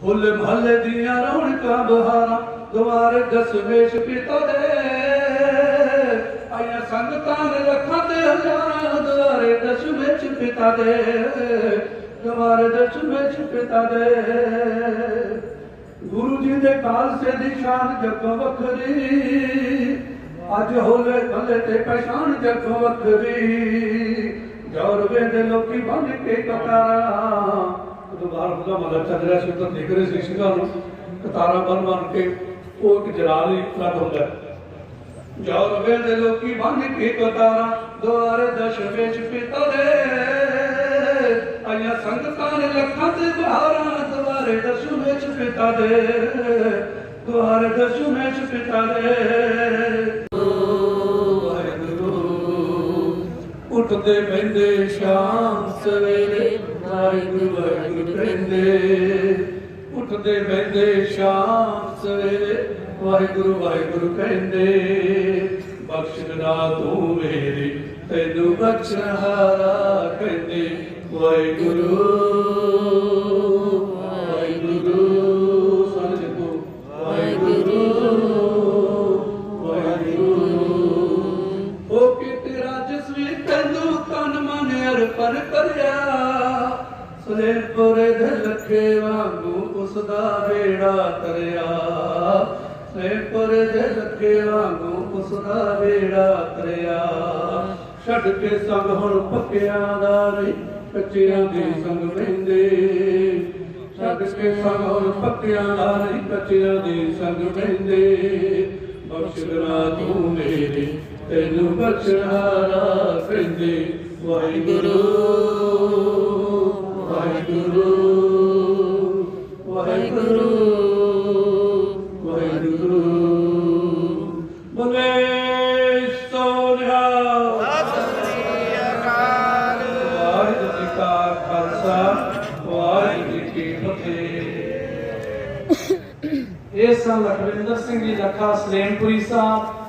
ਫੁੱਲ ਮਹੱਲੇ ਦੀਆਂ ਰੌਣਕਾਂ ਬਹਾਰਾਂ ਦੁਆਰੇ ਦਸਵੇਸ਼ ਪਿਤਾ ਦੇ। ਆਇਆ ਸੰਗਤਾਂ ਨੇ ਲੱਖਾਂ ਤੇ ਹਜ਼ਾਰਾਂ ਦੁਆਰੇ ਦਸਵੇਸ਼ ਪਿਤਾ ਦੇ। ਦੁਆਰੇ ਦਸਵੇਸ਼ ਪਿਤਾ ਦੇ। ਗੁਰੂ ਜੀ ਦੇ ਖਾਲਸੇ ਦੀ ਸ਼ਾਨ ਜੱਗੋਂ ਵੱਖਰੀ। ਅੱਜ ਹੋਲੇ ਭੱਲੇ ਤੇ ਪਛਾਣ ਜੱਗੋਂ ਵੱਖਰੀ। ਜੌਰਵੇ ਦੇ ਲੋਕੀ ਬੰਨ ਕੇ ਕਤਾਰਾਂ ਉਦੋਂ ਬਾਹਰ ਉਹਦਾ ਮਤਲਬ ਚੱਲ ਰਿਹਾ ਸੀ ਤਾਂ ਦੇਖ ਰਹੇ ਸੀ ਸਿੰਘਾਂ ਨੂੰ, ਕਤਾਰਾਂ ਬੰਨ ਬੰਨ ਕੇ, ਉਹ ਇੱਕ ਜਲਾਲ ਹੀ ਰੱਦ ਹੁੰਦਾ ਹੈ। ਜੌਰਵੇ ਦੇ ਲੋਕੀ ਬੰਨ ਕੇ ਕਤਾਰਾਂ ਦੁਆਰੇ ਦਸ਼ਵੇਂ ਚ ਪਿਤਾ ਦੇ। ਆਇਆ ਸੰਗਤਾਂ ਨੇ ਲੱਖਾਂ ਤੇ ਬਹਾਰਾਂ, ਦੁਆਰੇ ਦਸ਼ਵੇਂ ਚ ਪਿਤਾ ਦੇ। ਦੁਆਰੇ ਦਸ਼ਵੇਂ ਚ ਪਿਤਾ ਦੇ ਉੱਠਦੇ ਬੈੰਦੇ ਸ਼ਾਮ ਸਵੇਰੇ। ਵਾਹਿਗੁਰੂ ਵਾਹਿਗੁਰੂ ਕਹਿੰਦੇ ਉੱਠਦੇ ਬੈੰਦੇ ਸ਼ਾਮ ਸਵੇਰੇ, ਵਾਹਿਗੁਰੂ ਵਾਹਿਗੁਰੂ ਕਹਿੰਦੇ, ਬਖਸ਼ਣਾ ਤੂੰ ਮੇਰੀ, ਤੈਨੂੰ ਬਖਸ਼ਹਾਰਾ ਕਹਿੰਦੇ, ਵਾਹਿਗੁਰੂ ਵਾਹਿਗੁਰੂ, ਸਾਰੇ ਵਾਹਿਗੁਰੂ ਉਹ ਕਿ ਤੇਰਾ ਜਸਵੀ ਤੈਨੂੰ ਤਨ ਕਰਿਆ ਸਲੇਪੁਰੇ ਦੇ ਲੱਖੇ ਵਾਂਗੂ ਉਸ ਦਾ ਵੇੜਾ ਤਰਿਆ। ਸਲੇਪੁਰੇ ਦੇ ਲੱਖੇ ਵਾਂਗੂ ਉਸ ਦਾ ਵੇੜਾ ਤਰਿਆ। ਛੱਡ ਕੇ ਸੰਗ ਹੁਣ ਪੱਕਿਆਂ ਦਾ ਨਹੀਂ ਕੱਚਿਆਂ ਦੇ ਸੰਗ ਰਹਿੰਦੇ ਛੱਡ ਕੇ ਸੰਗ ਹੁਣ ਪੱਕਿਆਂ ਦਾ ਨਹੀਂ ਕੱਚਿਆਂ ਦੇ ਸੰਗ ਬਹਿੰਦੇ ਬਖਸ਼ਣਾ ਤੂੰ ਮੇਰੇ, ਤੈਨੂੰ ਬਖਸ਼ਣਾ ਕਹਿੰਦੇ ਵਾਹਿਗੁਰੂ। ਇਹ ਸਨ ਲਖਵਿੰਦਰ ਸਿੰਘ ਜੀ ਲੱਖਾ ਸਲੇਮਪੁਰੀ ਸਾਹਿਬ